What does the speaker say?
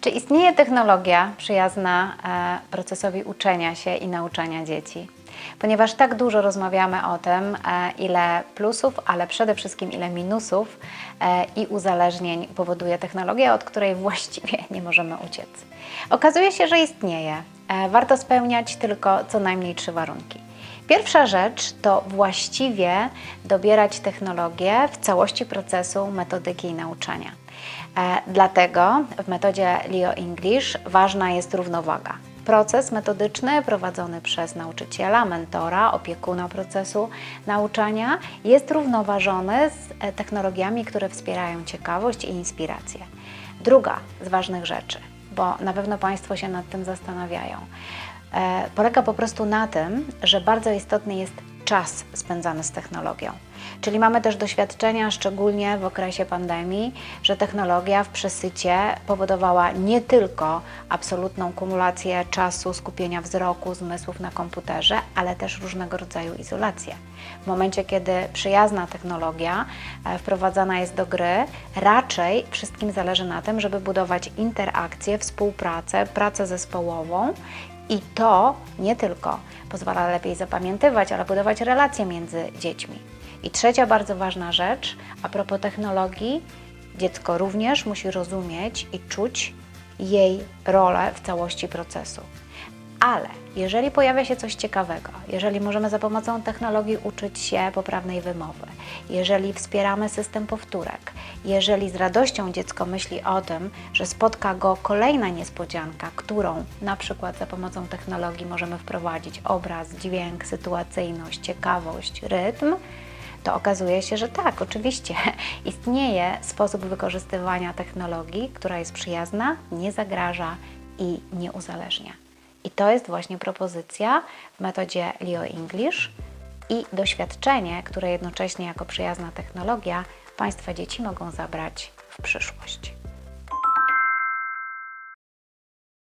Czy istnieje technologia przyjazna e, procesowi uczenia się i nauczania dzieci? Ponieważ tak dużo rozmawiamy o tym, e, ile plusów, ale przede wszystkim ile minusów e, i uzależnień powoduje technologia, od której właściwie nie możemy uciec. Okazuje się, że istnieje. Warto spełniać tylko co najmniej trzy warunki. Pierwsza rzecz to właściwie dobierać technologię w całości procesu metodyki i nauczania. E, dlatego w metodzie Leo English ważna jest równowaga. Proces metodyczny prowadzony przez nauczyciela, mentora, opiekuna procesu nauczania jest równoważony z e, technologiami, które wspierają ciekawość i inspirację. Druga z ważnych rzeczy, bo na pewno Państwo się nad tym zastanawiają, polega po prostu na tym, że bardzo istotny jest czas spędzany z technologią. Czyli mamy też doświadczenia, szczególnie w okresie pandemii, że technologia w przesycie powodowała nie tylko absolutną kumulację czasu, skupienia wzroku, zmysłów na komputerze, ale też różnego rodzaju izolację. W momencie, kiedy przyjazna technologia e, wprowadzana jest do gry, raczej wszystkim zależy na tym, żeby budować interakcję, współpracę, pracę zespołową i to nie tylko pozwala lepiej zapamiętywać, ale budować relacje między dziećmi. I trzecia bardzo ważna rzecz, a propos technologii, dziecko również musi rozumieć i czuć jej rolę w całości procesu. Ale jeżeli pojawia się coś ciekawego, jeżeli możemy za pomocą technologii uczyć się poprawnej wymowy, jeżeli wspieramy system powtórek, jeżeli z radością dziecko myśli o tym, że spotka go kolejna niespodzianka, którą na przykład za pomocą technologii możemy wprowadzić obraz, dźwięk, sytuacyjność, ciekawość, rytm, to okazuje się, że tak, oczywiście istnieje sposób wykorzystywania technologii, która jest przyjazna, nie zagraża i nie uzależnia. I to jest właśnie propozycja w metodzie Leo English i doświadczenie, które jednocześnie jako przyjazna technologia Państwa dzieci mogą zabrać w przyszłość.